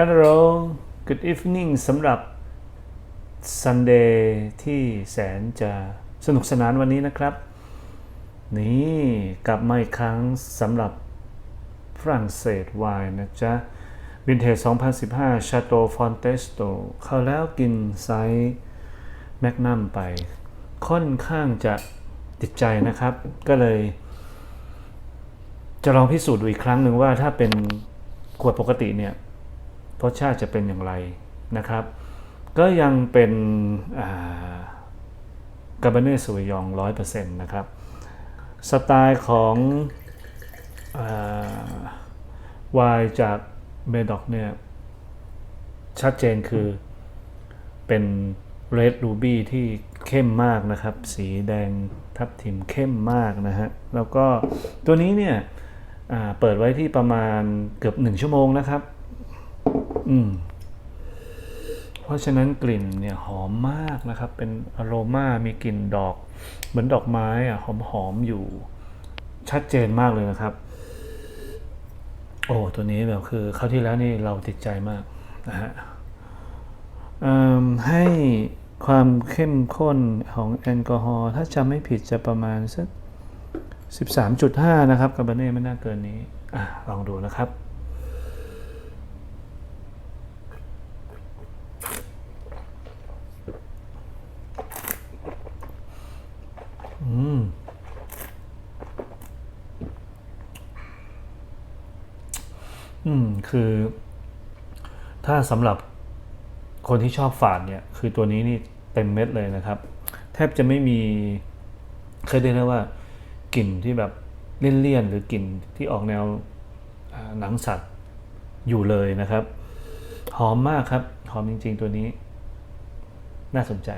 Hello Good evening สำหรับ Sunday ที่แสนจะสนุกสนานวันนี้นะครับ นี่กลับมาอีกครั้งสำหรับฝรั่งเศสไวน์นะจ๊ะวินเทจ2015 Chateau Fontesto เข้าแล้วกินไซส์แมกนัมไป ค่อนข้างจะติดใจนะครับ ก็เลย จะลองพิสูจน์ดูอีกครั้งหนึ่งว่าถ้าเป็นขวดปกติเนี่ย รสชาติจะเป็นอย่างไรนะครับ ก็ยังเป็นกาบเน่สวยองร้อยเปอร์เซ็นต์นะครับ สไตล์ของวายจากเบดอกเนี่ย ชัดเจนคือเป็นเรดรูบี้ที่เข้มมากนะครับ สีแดงทับทิมเข้มมากนะฮะ แล้วก็ตัวนี้เนี่ยเปิดไว้ที่ประมาณเกือบหนึ่งชั่วโมงนะครับ อืมเพราะฉะนั้นกลิ่นเนี่ยหอมมากนะครับ เป็นอโรมามีกลิ่นดอก เหมือนดอกไม้อะหอมหอมๆอยู่ ชัดเจนมากเลยนะครับ โอ้ตัวนี้แบบคือคราวที่แล้วนี่เราติดใจมากนะฮะให้ความเข้มข้นของแอลกอฮอล์ถ้าจำไม่ผิดจะประมาณสัก 13.5 นะครับกาบาเน่ไม่น่าเกินนี้อลองดูนะครับ อืม อืมคือ ถ้าสำหรับคนที่ชอบฝาดเนี่ย คือตัวนี้นี่เต็มเม็ดเลยนะครับ แทบจะไม่มีเคยได้ได้ว่ากลิ่นที่แบบเลี่ยนๆหรือกลิ่นที่ออกแนวหนังสัตว์อยู่เลยนะครับ หอมมากครับ หอมจริง ๆ ตัวนี้ น่าสนใจ